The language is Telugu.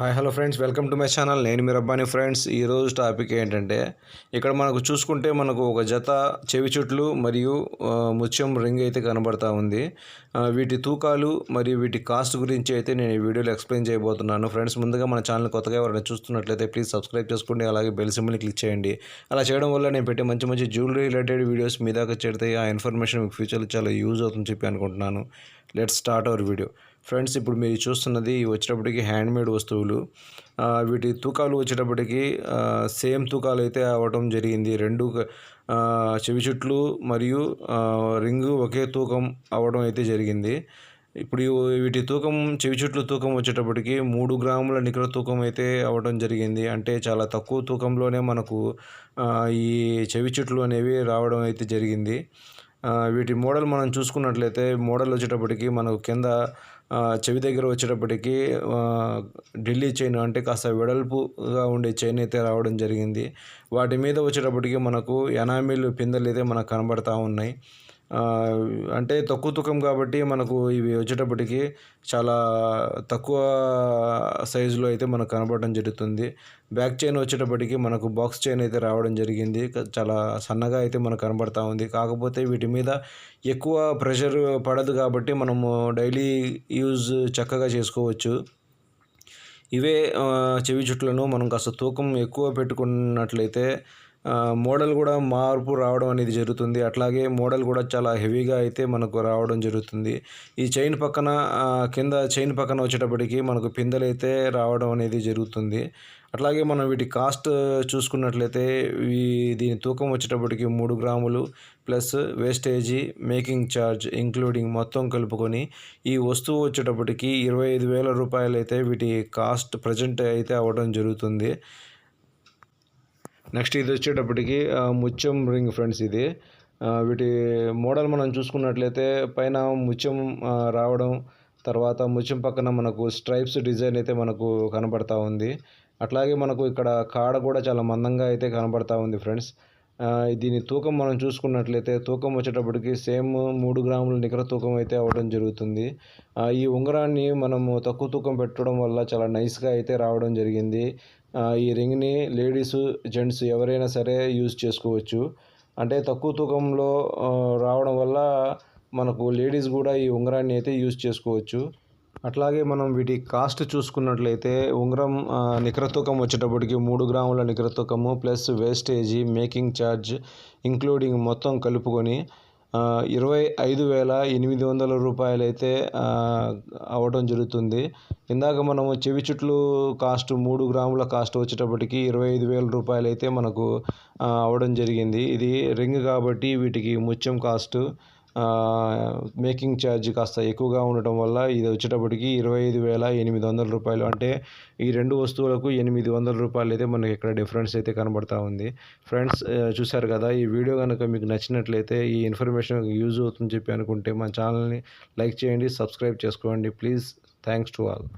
Hi hello friends. Welcome to my channel. నేను మీ రబ్బాని ఫ్రెండ్స్. ఈరోజు టాపిక్ ఏంటంటే ఇక్కడ మనకు చూసుకుంటే మనకు ఒక జత చెవి చుట్లు మరియు ముత్యం రింగ్ అయితే కనబడతా ఉంది. వీటి తూకాలు మరియు వీటి కాస్ట్ గురించి అయితే నేను ఈ వీడియోలో ఎక్స్ప్లెయిన్ చేయబోతున్నాను. ఫ్రెండ్స్ ముందుగా మన ఛానల్ కొత్తగా ఎవరైనా చూస్తున్నట్లయితే ప్లీజ్ సబ్స్క్రైబ్ చేసుకోండి. అలాగే బెల్ సింబల్ని క్లిక్ చేయండి. అలా చేయడం వల్ల నేను పెట్టే మంచి మంచి జ్యువెలరీ రిలేటెడ్ వీడియోస్ మీ దాకా చేరితే ఆ ఇన్ఫర్మేషన్ మీకు ఫ్యూచర్లో చాలా యూజ్ అవుతుందని చెప్పి అనుకుంటున్నాను. Let's start our video. Friends ఇప్పుడు మీరు చూస్తున్నది వచ్చేటప్పటికి హ్యాండ్మేడ్ వస్తువులు. వీటి తూకాలు వచ్చేటప్పటికి సేమ్ తూకాలు అయితే అవ్వటం జరిగింది. రెండు చెవి చుట్లు మరియు రింగ్ రింగు ఒకే తూకం అవ్వడం అయితే జరిగింది. ఇప్పుడు వీటి తూకం చెవి చుట్లు తూకం వచ్చేటప్పటికి మూడు గ్రాముల నికర తూకం అయితే అవ్వడం జరిగింది. అంటే చాలా తక్కువ తూకంలోనే మనకు ఈ చెవి చుట్లు అనేవి రావడం అయితే జరిగింది. వీటి మోడల్ మనం చూసుకున్నట్లయితే మోడల్ వచ్చేటప్పటికి మనకు కింద చెవి దగ్గర వచ్చేటప్పటికి ఢిల్లీ చైన్ అంటే కాస్త వెడల్పుగా ఉండే చైన్ అయితే రావడం జరిగింది. వాటి మీద వచ్చేటప్పటికి మనకు ఎనామిల్ పిందెలు అయితే మనకు కనబడతా ఉన్నాయి. అంటే తక్కువ తూకం కాబట్టి మనకు ఇవి వచ్చేటప్పటికి చాలా తక్కువ సైజులో అయితే మనకు కనపడడం జరుగుతుంది. బ్యాక్ చైన్ వచ్చేటప్పటికి మనకు బాక్స్ చైన్ అయితే రావడం జరిగింది. చాలా సన్నగా అయితే మనకు కనబడతా ఉంది. కాకపోతే వీటి మీద ఎక్కువ ప్రెషర్ పడదు కాబట్టి మనము డైలీ యూజ్ చక్కగా చేసుకోవచ్చు. ఇవే చెవి చుట్లను మనం కాస్త తూకం ఎక్కువ పెట్టుకున్నట్లయితే మోడల్ కూడా మార్పు రావడం అనేది జరుగుతుంది. అట్లాగే మోడల్ కూడా చాలా హెవీగా అయితే మనకు రావడం జరుగుతుంది. ఈ చైన్ పక్కన కింద చైన్ పక్కన వచ్చేటప్పటికి మనకు పిందెలు అయితే రావడం అనేది జరుగుతుంది. అట్లాగే మనం వీటి కాస్ట్ చూసుకున్నట్లయితే ఈ దీని తూకం వచ్చేటప్పటికి మూడు grams plus wastage making charge including మొత్తం కలుపుకొని ఈ వస్తువు వచ్చేటప్పటికి ఇరవై ఐదు వేల రూపాయలు అయితే వీటి కాస్ట్ ప్రజెంట్ అయితే అవ్వడం జరుగుతుంది. నెక్స్ట్ ఇది వచ్చేటప్పటికి ముత్యం రింగ్ ఫ్రెండ్స్ ఇది. వీటి మోడల్ మనం చూసుకున్నట్లయితే పైన ముత్యం రావడం తర్వాత ముత్యం పక్కన మనకు స్ట్రైప్స్ డిజైన్ అయితే మనకు కనబడతా ఉంది. అట్లాగే మనకు ఇక్కడ కాడ కూడా చాలా మందంగా అయితే కనబడతా ఉంది ఫ్రెండ్స్. దీని తూకం మనం చూసుకున్నట్లయితే తూకం వచ్చేటప్పటికి సేమ్ మూడు గ్రాముల నికర తూకం అయితే అవ్వడం జరుగుతుంది. ఈ ఉంగరాన్ని మనము తక్కువ తూకం పెట్టడం వల్ల చాలా నైస్గా అయితే రావడం జరిగింది. ఈ రింగ్ని లేడీస్ జెంట్స్ ఎవరైనా సరే యూజ్ చేసుకోవచ్చు. అంటే తక్కువ తూకంలో రావడం వల్ల మనకు లేడీస్ కూడా ఈ ఉంగరాన్ని అయితే యూజ్ చేసుకోవచ్చు. అట్లాగే మనం వీటి కాస్ట్ చూసుకున్నట్లయితే ఉంగరం ఆ, నికర తూకం వచ్చేటప్పటికి మూడు గ్రాముల నికర తూకము plus wastage making charge including మొత్తం కలుపుకొని ఇరవై ఐదు వేల ఎనిమిది వందల రూపాయలు అయితే అవ్వడం జరుగుతుంది. ఇందాక మనము చెవి చుట్లు కాస్ట్ మూడు గ్రాముల కాస్ట్ వచ్చేటప్పటికి ఇరవై ఐదు వేల రూపాయలు అయితే మనకు అవ్వడం జరిగింది. ఇది రింగ్ కాబట్టి వీటికి ముత్యం కాస్ట్ మేకింగ్ ఛార్జ్ కాస్త ఎక్కువగా ఉండటం వల్ల ఇది వచ్చేటప్పటికి ఇరవై ఐదు వేల ఎనిమిది వందల రూపాయలు. అంటే ఈ రెండు వస్తువులకు ఎనిమిది వందల రూపాయలు అయితే మనకి ఇక్కడ డిఫరెన్స్ అయితే కనబడతా ఉంది. ఫ్రెండ్స్ చూశారు కదా ఈ వీడియో కనుక మీకు నచ్చినట్లయితే ఈ ఇన్ఫర్మేషన్ యూజ్ అవుతుందని చెప్పి అనుకుంటే మన ఛానల్ని లైక్ చేయండి సబ్స్క్రైబ్ చేసుకోండి. Please thanks to all.